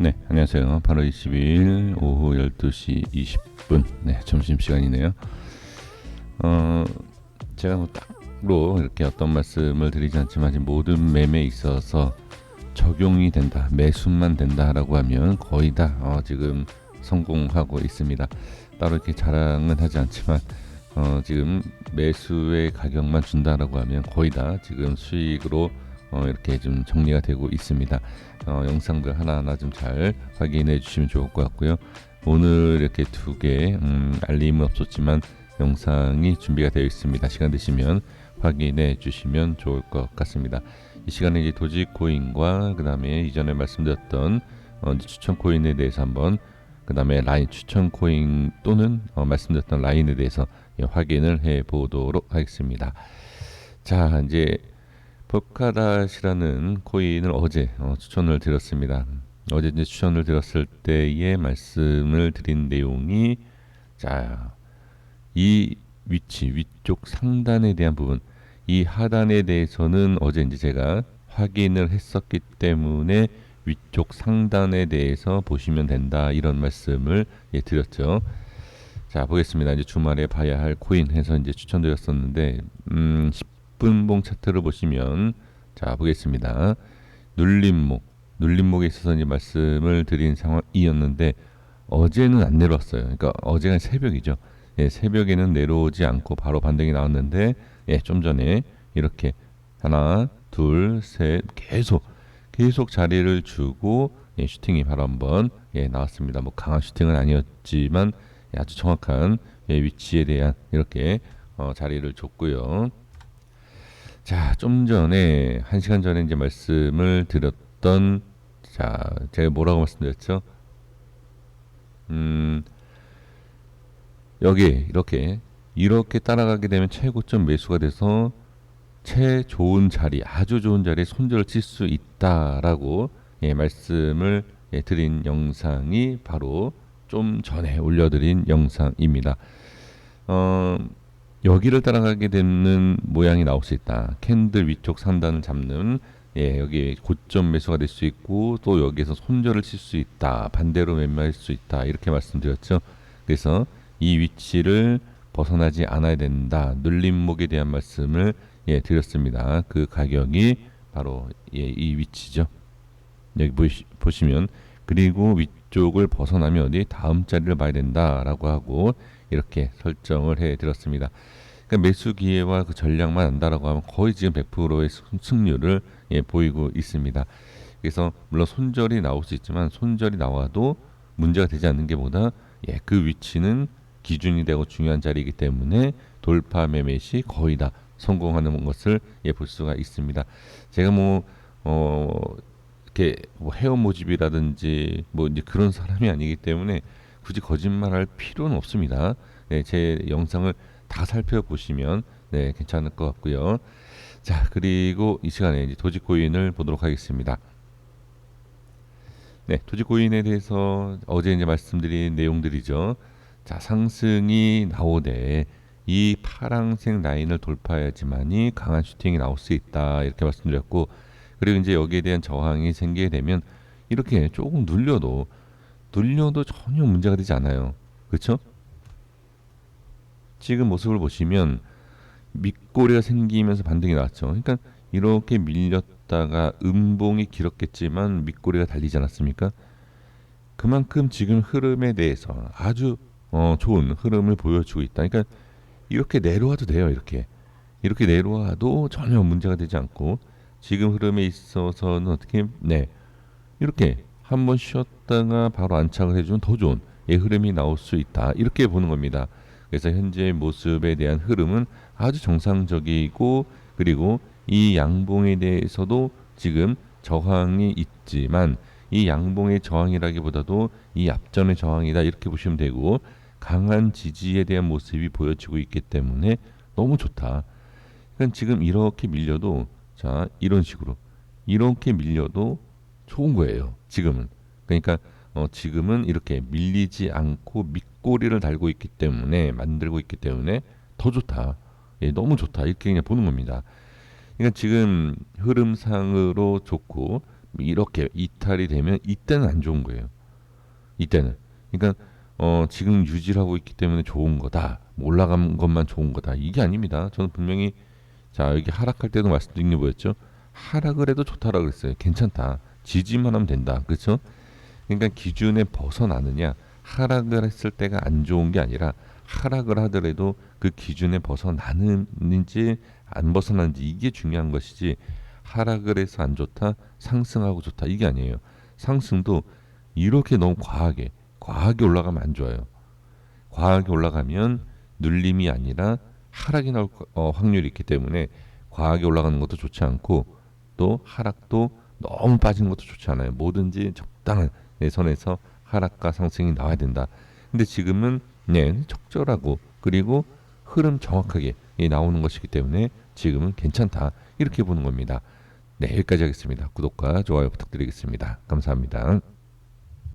네, 안녕하세요. 8월 22일 오후 12시 20분. 네, 점심 시간이네요. 어, 제가 뭐 딱로 이렇게 어떤 말씀을 드리지 않지만 지금 모든 매매에 있어서 적용이 된다, 매수만 된다라고 하면 거의 다 어, 지금 성공하고 있습니다. 따로 이렇게 자랑은 하지 않지만 어, 지금 매수의 가격만 준다라고 하면 거의 다 지금 수익으로 어, 이렇게 좀 정리가 되고 있습니다. 어, 영상들 하나하나 좀 잘 확인해 주시면 좋을 것 같고요. 오늘 이렇게 두개 음, 알림은 없었지만 영상이 준비가 되어 있습니다. 시간 되시면 확인해 주시면 좋을 것 같습니다. 이 시간에 이제 도지 코인과 그 다음에 이전에 말씀드렸던 어, 추천 코인에 대해서 한번 그 다음에 라인 추천 코인 또는 어, 말씀드렸던 라인에 대해서 예, 확인을 해 보도록 하겠습니다. 자 이제 버카닷이라는 코인을 어제 어, 추천을 드렸습니다. 어제 이제 추천을 드렸을 때의 말씀을 드린 내용이 자, 이 위치 위쪽 상단에 대한 부분 이 하단에 대해서는 어제 이제 제가 확인을 했었기 때문에 위쪽 상단에 대해서 보시면 된다 이런 말씀을 예, 드렸죠. 자 보겠습니다. 이제 주말에 봐야 할 코인 해서 이제 추천드렸었는데 음, 10 분봉 차트를 보시면 자 보겠습니다. 눌림목 눌림목에 있어서 이제 말씀을 드린 상황이었는데 어제는 안 내려왔어요. 그러니까 어제가 새벽이죠. 예, 새벽에는 내려오지 않고 바로 반등이 나왔는데 예, 좀 전에 이렇게 하나, 둘, 셋 계속 계속 자리를 주고 예, 슈팅이 바로 한번 예, 나왔습니다. 뭐 강한 슈팅은 아니었지만 예, 아주 정확한 예, 위치에 대한 이렇게 어, 자리를 줬고요. 자, 좀 전에 한 시간 전에 이제 말씀을 드렸던 자, 제가 뭐라고 말씀드렸죠? 음, 여기 이렇게 이렇게 따라가게 되면 최고점 매수가 돼서 최 좋은 자리, 아주 좋은 자리에 손절을 칠 수 있다라고 예, 말씀을 예, 드린 영상이 바로 좀 전에 올려드린 영상입니다. 어, 여기를 따라가게 되는 모양이 나올 수 있다. 캔들 위쪽 상단을 잡는 예, 여기 고점 매수가 될 수 있고 또 여기에서 손절을 칠 수 있다. 반대로 매매할 수 있다. 이렇게 말씀드렸죠. 그래서 이 위치를 벗어나지 않아야 된다. 눌림목에 대한 말씀을 예, 드렸습니다. 그 가격이 바로 예, 이 위치죠. 여기 보시, 보시면 그리고 위쪽을 벗어나면 어디 다음 자리를 봐야 된다라고 하고 이렇게 설정을 해 드렸습니다. 그러니까 매수 기회와 그 전략만 안다라고 하면 거의 지금 100%의 승률을 예, 보이고 있습니다. 그래서 물론 손절이 나올 수 있지만 손절이 나와도 문제가 되지 않는 게 보다 예, 그 위치는 기준이 되고 중요한 자리이기 때문에 돌파 매매 시 거의 다 성공하는 것을 예, 볼 수가 있습니다. 제가 뭐 어, 이렇게 뭐 헤어 모집이라든지 뭐 이제 그런 사람이 아니기 때문에 굳이 거짓말할 필요는 없습니다. 네, 제 영상을 다 살펴보시면 네, 괜찮을 것 같고요. 자, 그리고 이 시간에 이제 도지코인을 보도록 하겠습니다. 네, 도지코인에 대해서 어제 이제 말씀드린 내용들이죠. 자, 상승이 나오되 이 파랑색 라인을 돌파해야지만이 강한 슈팅이 나올 수 있다 이렇게 말씀드렸고 그리고 이제 여기에 대한 저항이 생기게 되면 이렇게 조금 눌려도 눌려도 전혀 문제가 되지 않아요. 그렇죠? 지금 모습을 보시면 밑꼬리가 생기면서 반등이 나왔죠. 그러니까 이렇게 밀렸다가 음봉이 길었겠지만 밑꼬리가 달리지 않았습니까? 그만큼 지금 흐름에 대해서 아주 어, 좋은 흐름을 보여주고 있다. 그러니까 이렇게 내려와도 돼요. 이렇게 이렇게 내려와도 전혀 문제가 되지 않고 지금 흐름에 있어서는 어떻게 네 이렇게 한 번 쉬었다가 바로 안착을 해주면 더 좋은 예, 흐름이 나올 수 있다. 이렇게 보는 겁니다. 그래서 현재 모습에 대한 흐름은 아주 정상적이고 그리고 이 양봉에 대해서도 지금 저항이 있지만 이 양봉의 저항이라기보다도 이 앞전의 저항이다 이렇게 보시면 되고 강한 지지에 대한 모습이 보여지고 있기 때문에 너무 좋다. 그러니까 지금 이렇게 밀려도 자 이런 식으로 이렇게 밀려도 좋은 거예요. 지금은 그러니까 어, 지금은 이렇게 밀리지 않고 밑꼬리를 달고 있기 때문에 만들고 있기 때문에 더 좋다. 예, 너무 좋다. 이렇게 그냥 보는 겁니다. 그러니까 지금 흐름상으로 좋고 이렇게 이탈이 되면 이때는 안 좋은 거예요. 이때는. 그러니까 어, 지금 유지를 하고 있기 때문에 좋은 거다. 뭐 올라간 것만 좋은 거다. 이게 아닙니다. 저는 분명히 자 여기 하락할 때도 말씀드린 게 뭐였죠? 하락을 해도 좋다라고 그랬어요. 괜찮다. 지지만 하면 된다. 그렇죠? 그러니까 기준에 벗어나느냐 하락을 했을 때가 안 좋은 게 아니라 하락을 하더라도 그 기준에 벗어나는지 안 벗어나는지 이게 중요한 것이지 하락을 해서 안 좋다 상승하고 좋다 이게 아니에요 상승도 이렇게 너무 과하게 과하게 올라가면 안 좋아요 과하게 올라가면 눌림이 아니라 하락이 나올 거- 어, 확률이 있기 때문에 과하게 올라가는 것도 좋지 않고 또 하락도 너무 빠지는 것도 좋지 않아요 뭐든지 적당한 내 선에서 하락과 상승이 나와야 된다 근데 지금은 네 적절하고 그리고 흐름 정확하게 예, 나오는 것이기 때문에 지금은 괜찮다 이렇게 보는 겁니다. 네 여기까지 하겠습니다. 구독과 좋아요 부탁드리겠습니다. 감사합니다.